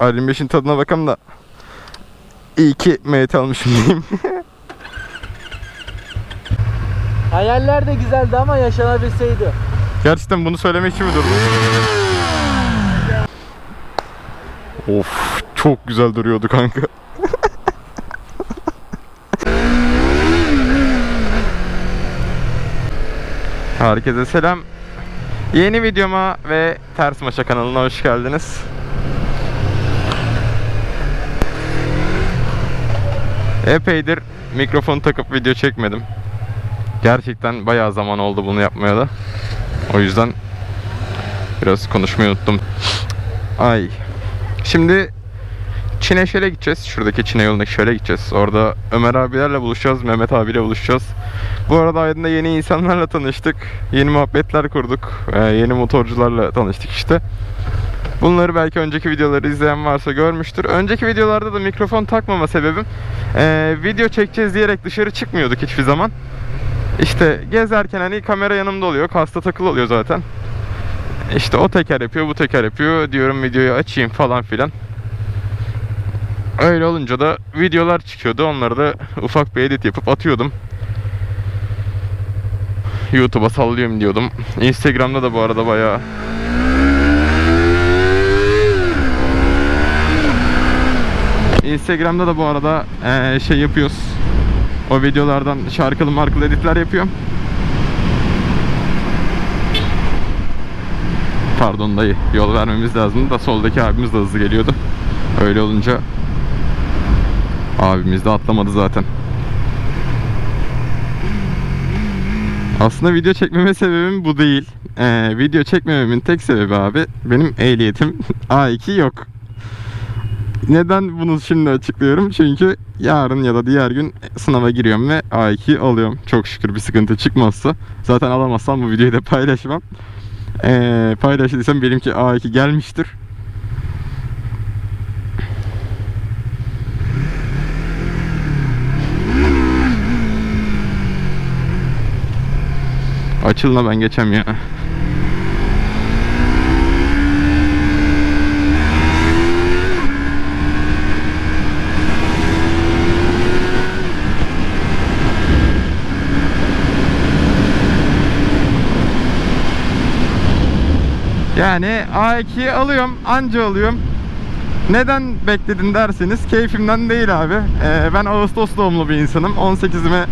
R25'in tadına bakalım da. İyi ki MT almışım diyeyim. Hayaller de güzeldi ama yaşanabilseydi. Gerçekten bunu söylemek için mi durdun? of çok güzel duruyordu kanka. Herkese selam. Yeni videoma ve Ters Maşa kanalına hoş geldiniz. Epeydir mikrofon takıp video çekmedim. Gerçekten bayağı zaman oldu bunu yapmaya da. O yüzden biraz konuşmayı unuttum. Ay. Şimdi Çin'e şöyle gideceğiz. Şuradaki Çin'e yolundaki şöyle gideceğiz. Orada Ömer abilerle buluşacağız. Mehmet abiyle buluşacağız. Bu arada Aydın'da yeni insanlarla tanıştık. Yeni muhabbetler kurduk. Ee, yeni motorcularla tanıştık işte. Bunları belki önceki videoları izleyen varsa görmüştür. Önceki videolarda da mikrofon takmama sebebim ee, video çekeceğiz diyerek dışarı çıkmıyorduk hiçbir zaman. İşte gezerken hani kamera yanımda oluyor. Kasta takılı oluyor zaten. İşte o teker yapıyor, bu teker yapıyor. Diyorum videoyu açayım falan filan. Öyle olunca da videolar çıkıyordu. Onları da ufak bir edit yapıp atıyordum. YouTube'a sallıyorum diyordum. Instagram'da da bu arada bayağı Instagram'da da bu arada eee, şey yapıyoruz. O videolardan şarkılı markalı editler yapıyorum. Pardon dayı yol vermemiz lazım da soldaki abimiz de hızlı geliyordu. Öyle olunca abimiz de atlamadı zaten. Aslında video çekmeme sebebim bu değil. Ee, video çekmememin tek sebebi abi benim ehliyetim A2 yok. Neden bunu şimdi açıklıyorum? Çünkü yarın ya da diğer gün sınava giriyorum ve A2 alıyorum. Çok şükür bir sıkıntı çıkmazsa. Zaten alamazsam bu videoyu da paylaşmam. Ee, paylaştıysam benimki A2 gelmiştir. Açılma ben geçem ya. Yani A2'yi alıyorum, anca alıyorum. Neden bekledin derseniz keyfimden değil abi. Ee, ben Ağustos doğumlu bir insanım. 18'ime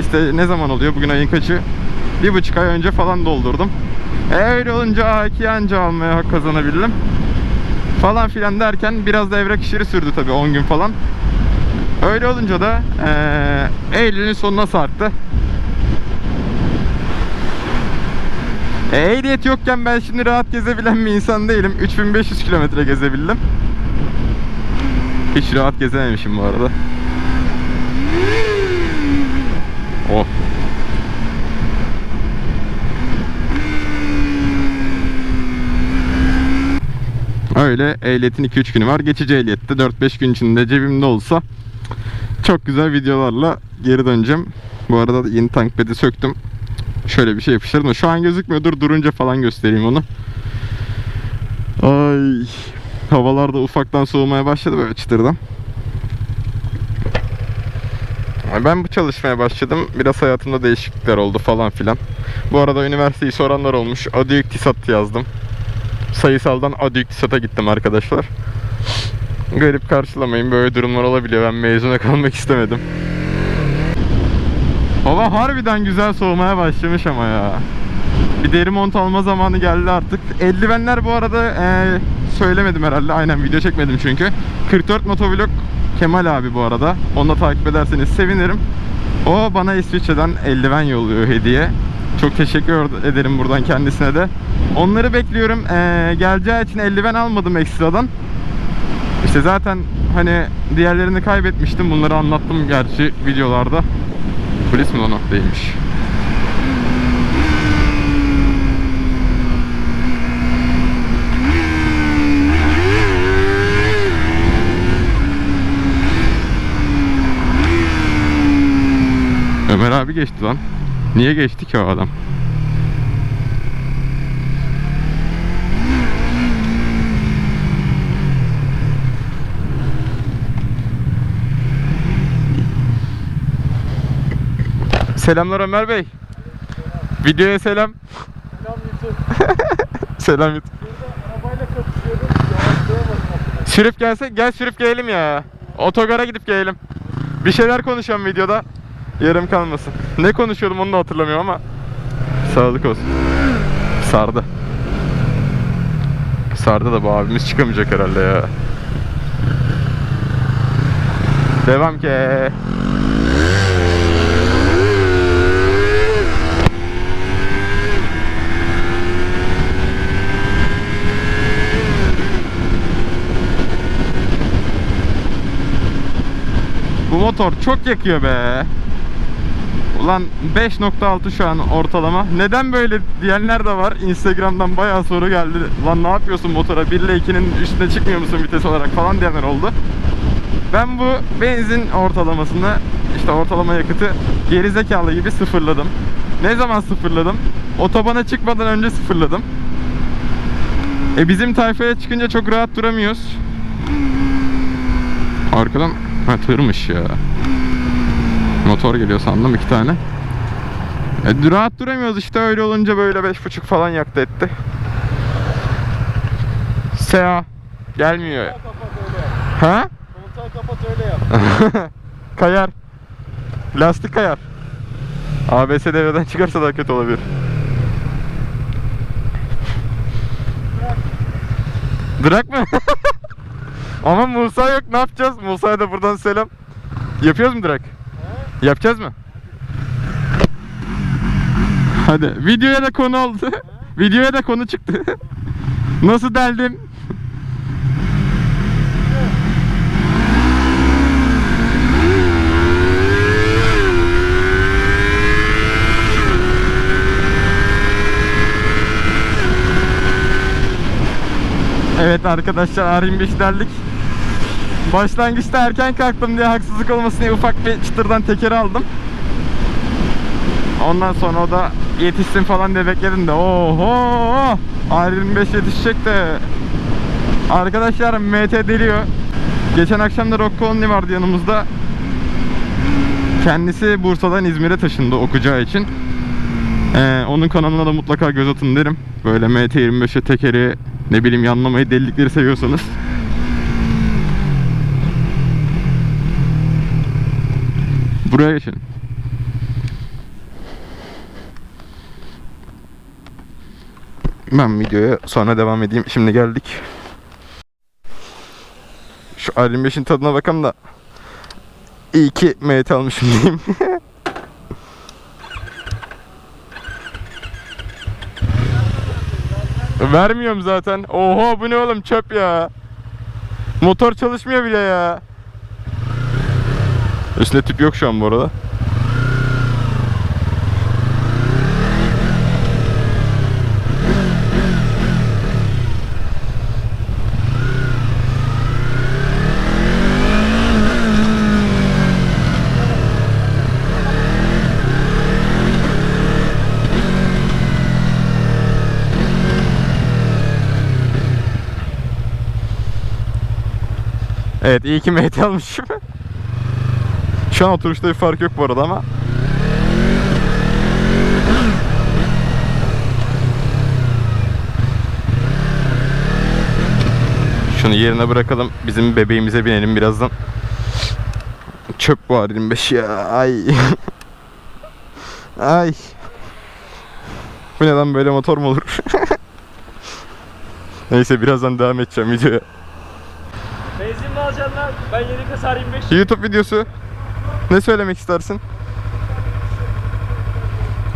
işte ne zaman oluyor? Bugün ayın kaçı? Bir buçuk ay önce falan doldurdum. E, öyle olunca A2'yi anca almaya hak kazanabildim. Falan filan derken biraz da evrak işleri sürdü tabii 10 gün falan. Öyle olunca da eee Eylül'ün sonuna sarktı. Ehliyet yokken ben şimdi rahat gezebilen bir insan değilim. 3500 kilometre gezebildim. Hiç rahat gezememişim bu arada. Oh. Öyle ehliyetin 2-3 günü var. Geçici ehliyette 4-5 gün içinde cebimde olsa çok güzel videolarla geri döneceğim. Bu arada yeni tank bedi söktüm. Şöyle bir şey yapıştırdım. Şu an gözükmüyordur. Durunca falan göstereyim onu. Ay. Havalar da ufaktan soğumaya başladı böyle çıtırdan. Ben bu çalışmaya başladım. Biraz hayatımda değişiklikler oldu falan filan. Bu arada üniversiteyi soranlar olmuş. Adı iktisat yazdım. Sayısaldan adı iktisata gittim arkadaşlar. Garip karşılamayın. Böyle durumlar olabiliyor. Ben mezuna kalmak istemedim. Hava harbiden güzel soğumaya başlamış ama ya. Bir deri mont alma zamanı geldi artık. Eldivenler bu arada eee, söylemedim herhalde. Aynen video çekmedim çünkü. 44 motovlog Kemal abi bu arada. Onu da takip ederseniz sevinirim. O bana İsviçre'den eldiven yolluyor hediye. Çok teşekkür ederim buradan kendisine de. Onları bekliyorum. Eee, geleceği için eldiven almadım ekstradan. İşte zaten hani diğerlerini kaybetmiştim. Bunları anlattım gerçi videolarda. Polis mi lan o? Ömer abi geçti lan. Niye geçti ki o adam? Selamlar Ömer Bey. Videoya selam. Selam YouTube. Selam YouTube. Burada arabayla. Yavaşlayamadım. Sürüp gelsek gel sürüp gelelim ya. Otogara gidip gelelim. Bir şeyler konuşalım videoda. Yarım kalmasın. Ne konuşuyordum onu da hatırlamıyorum ama. Sağlık olsun. Sardı. Sardı da bu abimiz çıkamayacak herhalde ya. Devam ki. Bu motor çok yakıyor be. Ulan 5.6 şu an ortalama. Neden böyle diyenler de var. Instagram'dan bayağı soru geldi. Lan ne yapıyorsun motora? 1 ile 2'nin üstüne çıkmıyor musun vites olarak falan diyenler oldu. Ben bu benzin ortalamasını işte ortalama yakıtı gerizekalı gibi sıfırladım. Ne zaman sıfırladım? Otobana çıkmadan önce sıfırladım. E bizim tayfaya çıkınca çok rahat duramıyoruz. Arkadan ha tırmış ya. Motor geliyor sandım iki tane. E, rahat duramıyoruz işte öyle olunca böyle beş buçuk falan yaktı etti. Sea gelmiyor. Kapat öyle yap. Ha? Kontağı kapat öyle yap. kayar. Lastik kayar. ABS devreden çıkarsa daha kötü olabilir. Bırak mı? Ama Musa yok ne yapacağız? Musa'ya da buradan selam. Yapıyoruz mu direkt? Yapacağız mı? Hadi videoya da konu oldu. videoya da konu çıktı. Nasıl deldim? Evet arkadaşlar R25 derdik. Başlangıçta erken kalktım diye haksızlık olmasın diye ufak bir çıtırdan tekeri aldım. Ondan sonra o da yetişsin falan diye bekledim de oho R25 yetişecek de Arkadaşlar MT deliyor. Geçen akşam da Rocco Only vardı yanımızda. Kendisi Bursa'dan İzmir'e taşındı okuyacağı için. Ee, onun kanalına da mutlaka göz atın derim. Böyle MT25'e tekeri ne bileyim yanlamayı delilikleri seviyorsanız. Buraya geçin. Ben videoya sonra devam edeyim. Şimdi geldik. Şu R25'in tadına bakalım da iyi ki MT almışım diyeyim. Vermiyorum zaten. Oho bu ne oğlum çöp ya. Motor çalışmıyor bile ya. Üstünde tüp yok şu an bu arada. Evet iyi ki MT almışım. Şu an oturuşta bir fark yok bu arada ama. Şunu yerine bırakalım. Bizim bebeğimize binelim birazdan. Çöp bu R25 ya. Ay. Ay. Bu ne lan böyle motor mu olur? Neyse birazdan devam edeceğim videoya. Benzin mi alacaksın lan? Ben yeni kasa 25. YouTube videosu. Ne söylemek istersin?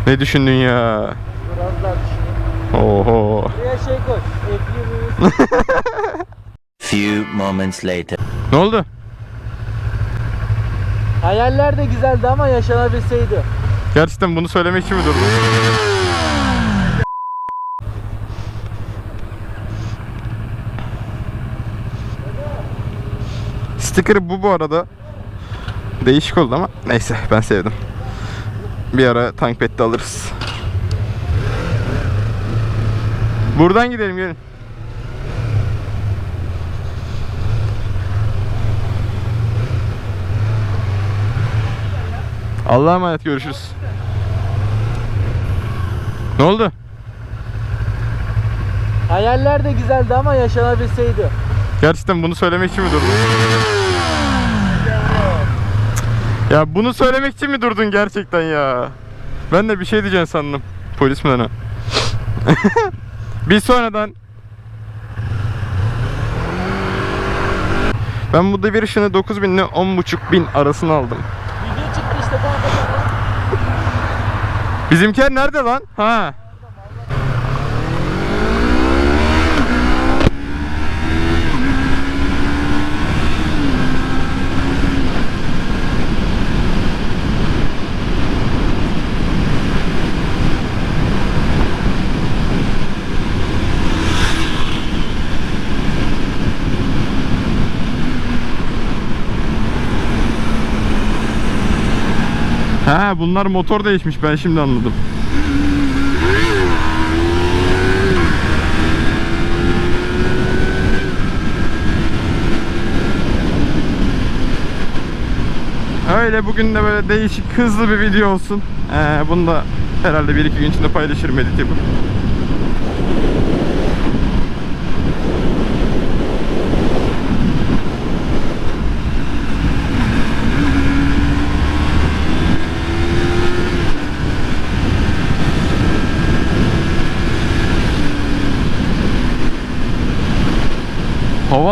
Ne düşündün ya? Biraz daha. Oho. Buraya şey koy. Few moments later. Ne oldu? Hayaller de güzeldi ama yaşanabilseydi. Gerçekten bunu söylemek için mi durdun? Sticker'ı bu bu arada. Değişik oldu ama neyse ben sevdim. Bir ara tank pet alırız. Buradan gidelim gelin. Allah'a emanet görüşürüz. Ne oldu? Hayaller de güzeldi ama yaşanabilseydi. Gerçekten bunu söylemek için mi durdun? Ya bunu söylemek için mi durdun gerçekten ya? Ben de bir şey diyeceğim sandım. Polis mi lan o? Bir sonradan Ben bu devir ışını 9000 ile 10.5 bin arasını aldım. Video çıktı işte bu. Bizimkiler nerede lan? Ha. Ha bunlar motor değişmiş ben şimdi anladım. Öyle bugün de böyle değişik hızlı bir video olsun. Ee, bunu da herhalde 1-2 gün içinde paylaşırım edit yapıp.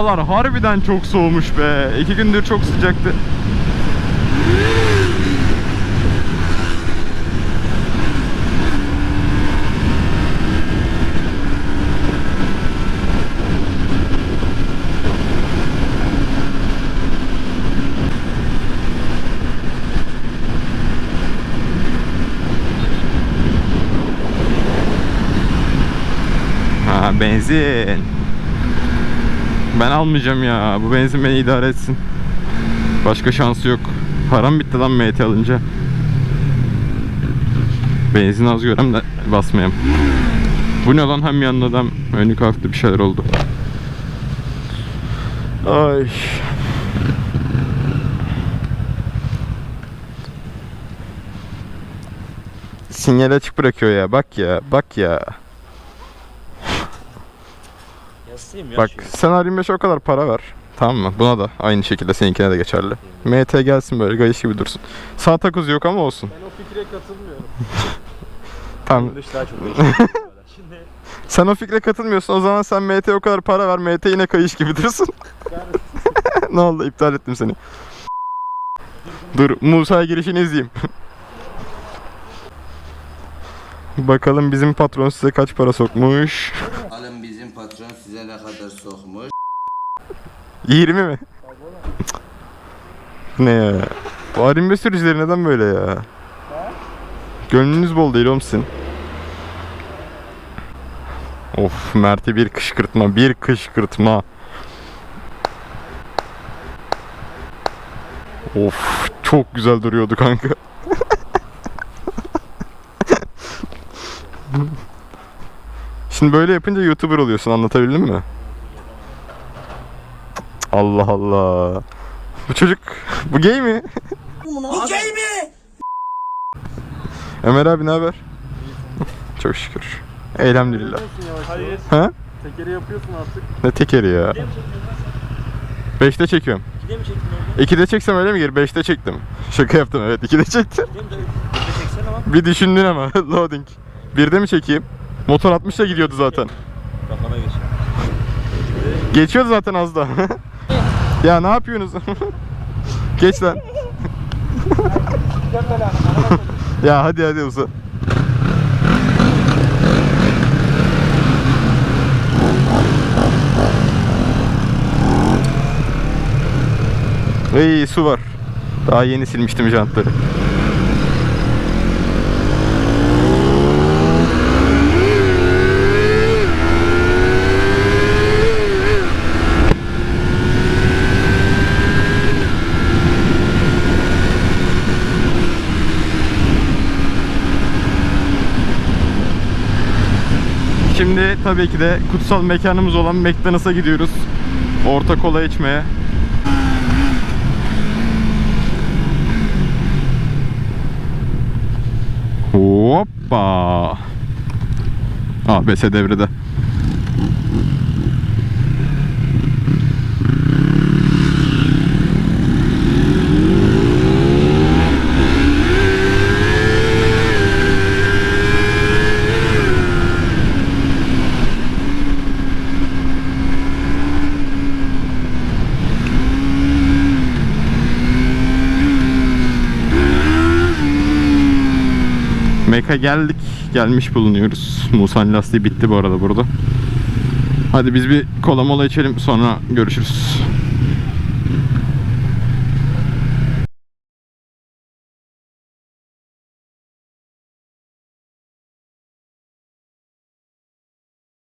Havalar harbiden çok soğumuş be. İki gündür çok sıcaktı. Benzin. Ben almayacağım ya. Bu benzin beni idare etsin. Başka şansı yok. Param bitti lan MT alınca. Benzin az görem de basmayayım. Bu ne lan hem yanında adam önü kalktı bir şeyler oldu. Ay. Sinyal açık bırakıyor ya. Bak ya. Bak ya. Ya Bak sen R25'e o kadar para ver. Tamam mı? Buna da aynı şekilde seninkine de geçerli. MT gelsin böyle gayış gibi dursun. Sağ takoz yok ama olsun. Ben o fikre katılmıyorum. Tamam. Dış daha çok Şimdi Sen o fikre katılmıyorsun. O zaman sen MT o kadar para ver. MT yine kayış gibi dursun. ne oldu? İptal ettim seni. Dur Musa girişini izleyeyim. Bakalım bizim patron size kaç para sokmuş. Alın bizim patron size ne kadar sokmuş. 20 mi? ne ya? Bu R25 sürücüleri neden böyle ya? Gönlünüz bol değil oğlum sizin. Of Mert'e bir kışkırtma, bir kışkırtma. Of çok güzel duruyordu kanka. Şimdi böyle yapınca YouTuber oluyorsun anlatabildim mi? Allah Allah. Bu çocuk bu gay mi? Bu gay mi? Ömer abi ne haber? Çok şükür. Elhamdülillah. hayır. Ha? Tekeri yapıyorsun artık. Ne tekeri ya? Gide mi çekiyorsun lan sen? 5'te çekiyorum. Gide mi çektin orada? 2'de çeksem öyle mi gir? 5'te çektim. Şaka yaptım evet 2'de çektim. Mi. Bir düşündün ama loading. 1'de mi çekeyim? Motor 60'la gidiyordu zaten. Kafana geç. Geçiyordu zaten az da. ya ne yapıyorsunuz? Geç lan. ya hadi hadi uza. İyi su var. Daha yeni silmiştim jantları. Şimdi tabii ki de kutsal mekanımız olan McDonald's'a gidiyoruz. Orta kola içmeye. Hoppa. ABS devrede. Meka geldik. Gelmiş bulunuyoruz. Musa'nın lastiği bitti bu arada burada. Hadi biz bir kola mola içelim sonra görüşürüz.